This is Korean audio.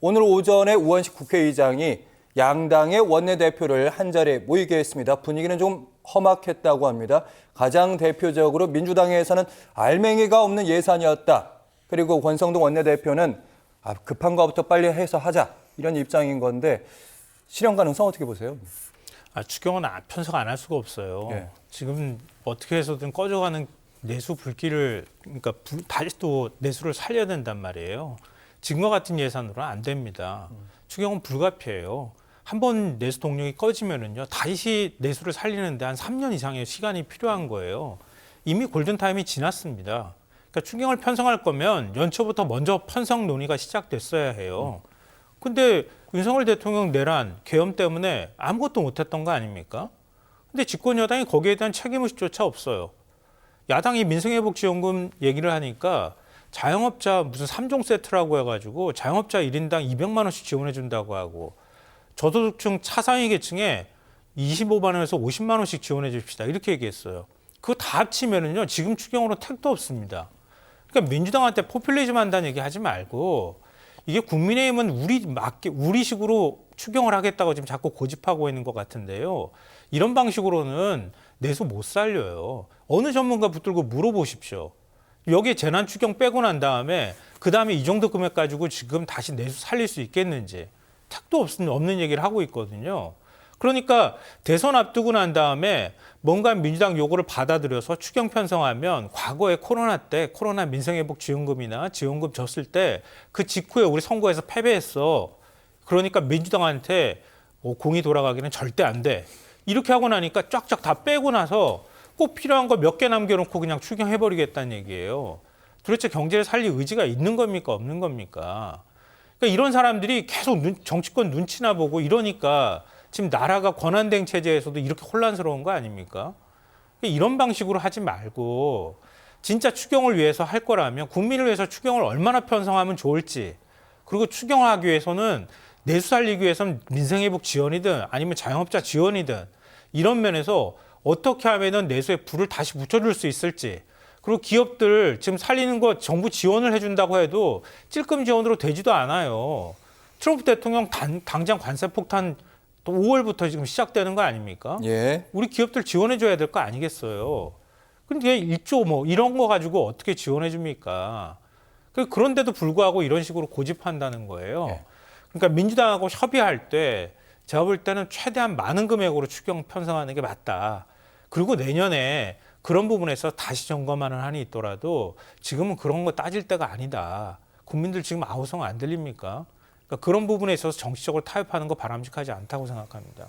오늘 오전에 우원식 국회의장이 양당의 원내대표를 한자리에 모이게 했습니다. 분위기는 좀 험악했다고 합니다. 가장 대표적으로 민주당에서는 알맹이가 없는 예산이었다. 그리고 권성동 원내대표는 아, 급한 거부터 빨리 해서 하자. 이런 입장인 건데 실현 가능성 어떻게 보세요? 아, 추경은 안- 편성 안할 수가 없어요. 예. 지금 어떻게 해서든 꺼져가는 내수 불길을 그러니까 불- 다시 또 내수를 살려야 된단 말이에요. 지금과 같은 예산으로는 안 됩니다. 추경은 불가피해요. 한 번 내수 동력이 꺼지면은요 다시 내수를 살리는데 한 3년 이상의 시간이 필요한 거예요. 이미 골든 타임이 지났습니다. 그러니까 추경을 편성할 거면 연초부터 먼저 편성 논의가 시작됐어야 해요. 근데 윤석열 대통령 내란 계엄 때문에 아무것도 못했던 거 아닙니까? 근데 집권 여당이 거기에 대한 책임의식조차 없어요. 야당이 민생회복지원금 얘기를 하니까 자영업자 무슨 3종 세트라고 해가지고 자영업자 1인당 200만 원씩 지원해 준다고 하고 저소득층 차상위 계층에 25만 원에서 50만 원씩 지원해 줍시다 이렇게 얘기했어요. 그거 다 합치면은요 지금 추경으로 택도 없습니다. 그러니까 민주당한테 포퓰리즘 한다는 얘기 하지 말고 이게 국민의힘은 우리 맞게 우리 식으로 추경을 하겠다고 지금 자꾸 고집하고 있는 것 같은데요. 이런 방식으로는 내수 못 살려요. 어느 전문가 붙들고 물어보십시오. 여기에 재난 추경 빼고 난 다음에 그 다음에 이 정도 금액 가지고 지금 다시 내수 살릴 수 있겠는지 택도 없는 없는 얘기를 하고 있거든요. 그러니까 대선 앞두고 난 다음에 뭔가 민주당 요구를 받아들여서 추경 편성하면 과거에 코로나 때 코로나 민생회복 지원금이나 지원금 줬을 때 그 직후에 우리 선거에서 패배했어. 그러니까 민주당한테 어, 공이 돌아가기는 절대 안 돼. 이렇게 하고 나니까 쫙쫙 다 빼고 나서 꼭 필요한 거 몇 개 남겨놓고 그냥 추경해버리겠다는 얘기예요. 도대체 경제를 살릴 의지가 있는 겁니까 없는 겁니까? 그러니까 이런 사람들이 계속 눈- 정치권 눈치나 보고 이러니까 지금 나라가 권한대행 체제에서도 이렇게 혼란스러운 거 아닙니까? 그러니까 이런 방식으로 하지 말고 진짜 추경을 위해서 할 거라면 국민을 위해서 추경을 얼마나 편성하면 좋을지 그리고 추경을 하기 위해서는 내수 살리기 위해서는 민생회복 지원이든 아니면 자영업자 지원이든 이런 면에서 어떻게 하면은 내수에 불을 다시 붙여줄 수 있을지 그리고 기업들 지금 살리는 거 정부 지원을 해준다고 해도 찔끔 지원으로 되지도 않아요. 트럼프 대통령 단, 당장 관세 폭탄 또 5월부터 지금 시작되는 거 아닙니까? 예. 우리 기업들 지원해 줘야 될 거 아니겠어요. 근데 1조 뭐 이런 거 가지고 어떻게 지원해 줍니까? 그- 그런데도 불구하고 이런 식으로 고집한다는 거예요. 네. 그러니까 민주당하고 협의할 때 제가 볼 때는 최대한 많은 금액으로 추경 편성하는 게 맞다. 그리고 내년에 그런 부분에서 다시 점검하는 한이 있더라도 지금은 그런 거 따질 때가 아니다. 국민들 지금 아우성 안 들립니까? 그러니까 그런 부분에 있어서 정치적으로 타협하는 거 바람직하지 않다고 생각합니다.